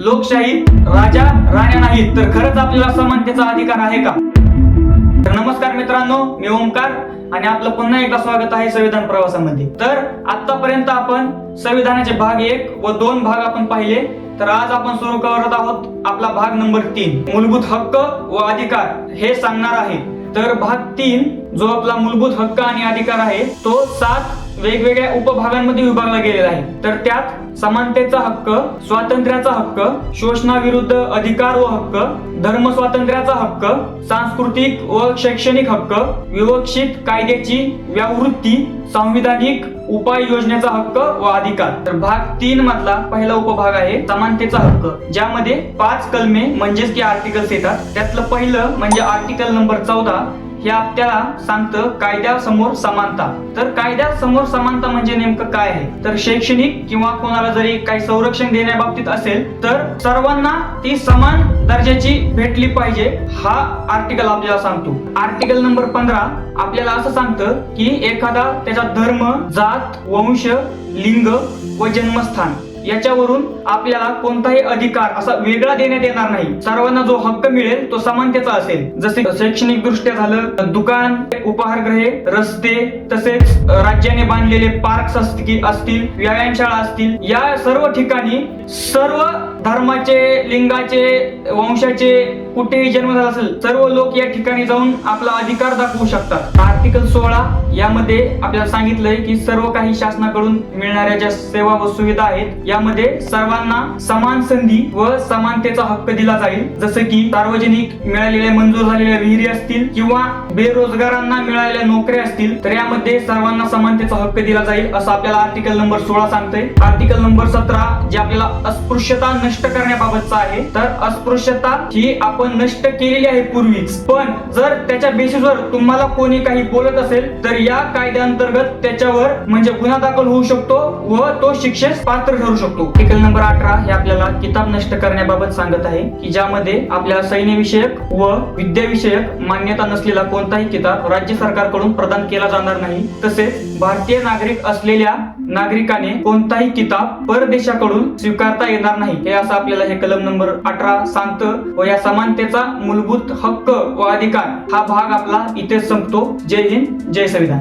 लोकशाही राजा राण्या नाहीत. तर खरंच आपल्याला समानतेचा अधिकार आहे का? तर नमस्कार मित्रांनो मी ओमकार आणि आपलं पुन्हा एकदा स्वागत आहे संविधान प्रवासामध्ये. तर आतापर्यंत आपण संविधानाचे भाग एक व दोन भाग आपण पाहिले. तर आज आपण सुरू करत आहोत आपला भाग नंबर तीन. मूलभूत हक्क व अधिकार हे सांगणार आहे. तर भाग तीन जो आपला मूलभूत हक्क आणि अधिकार आहे तो सात वेगवेगळ्या उपभागांमध्ये विभागला गेलेला आहे. तर त्यात समानतेचा हक्क स्वातंत्र्याचा हक्क शोषणाविरुद्ध अधिकार व हक्क धर्म स्वातंत्र्याचा हक्क सांस्कृतिक व शैक्षणिक हक्क विवक्षित कायद्याची व्यावृत्ती संविधानिक उपाययोजनेचा हक्क व अधिकार. तर भाग तीन मधला पहिला उपभाग आहे समानतेचा हक्क ज्यामध्ये पाच कलमे म्हणजेच की आर्टिकल्स येतात. त्यातलं पहिलं म्हणजे आर्टिकल नंबर चौदा हे आपल्याला सांगतं कायद्यासमोर समानता. तर कायद्यासमोर समानता म्हणजे नेमकं काय आहे? तर शैक्षणिक किंवा कोणाला जरी काही संरक्षण देण्याबाबतीत असेल तर सर्वांना ती समान दर्जाची भेटली पाहिजे हा आर्टिकल आपल्याला सांगतो. आर्टिकल नंबर पंधरा आपल्याला असं सांगतं की एखादा त्याचा धर्म जात वंश लिंग व जन्मस्थान. याच्यावरून आपल्याला कोणताही अधिकार असा वेगळा देण्यात येणार नाही. सर्वांना जो हक्क मिळेल तो समानतेचा असेल. जसे शैक्षणिक दृष्ट्या झालं दुकान उपहारगृहे रस्ते तसेच राज्याने बांधलेले पार्क्स असतील व्यायामशाळा असतील या सर्व ठिकाणी सर्व धर्माचे लिंगाचे वंशाचे कुठेही जन्म झाला असेल सर्व लोक या ठिकाणी जाऊन आपला अधिकार दाखवू शकतात. आर्टिकल सोळा यामध्ये आपल्याला सांगितलंय की सर्व काही शासनाकडून मिळणाऱ्या ज्या सेवा व सुविधा आहेत यामध्ये सर्वांना समान संधी व समानतेचा हक्क दिला जाईल. जसं की सार्वजनिक मिळालेल्या मंजूर झालेल्या विहिरी असतील किंवा बेरोजगारांना मिळालेल्या नोकऱ्या असतील तर यामध्ये सर्वांना समानतेचा हक्क दिला जाईल असं आपल्याला आर्टिकल नंबर सोळा सांगतोय. आर्टिकल नंबर सतरा जे आपल्याला अस्पृश्यता नष्ट करण्याबाबतचा आहे. तर अस्पृश्यता ही आपण नष्ट केलेली आहे पूर्वीच. पण जर त्याच्या बेसिसवर तुम्हाला कोणी काही बोलत असेल तर या कायद्याअंतर्गत त्याच्यावर म्हणजे गुन्हा दाखल होऊ शकतो व तो शिक्षेस पात्र ठरू शकतो. शकतो. टिकल नंबर अठरा हे आपल्याला किताब नष्ट करण्याबाबत सांगत आहे की ज्यामध्ये आपल्या सैन्यविषयक व विद्याविषयक मान्यता नसलेला कोणताही किताब राज्य सरकारकडून प्रदान केला जाणार नाही. तसेच भारतीय नागरिक असलेल्या नागरिकाने कोणताही किताब परदेशाकडून स्वीकारता येणार नाही. हे असं आपल्याला हे कलम नंबर अठरा सांगतं व या समानतेचा मूलभूत हक्क व अधिकार हा भाग आपला इथे संपतो. जय हिंद जय संविधान.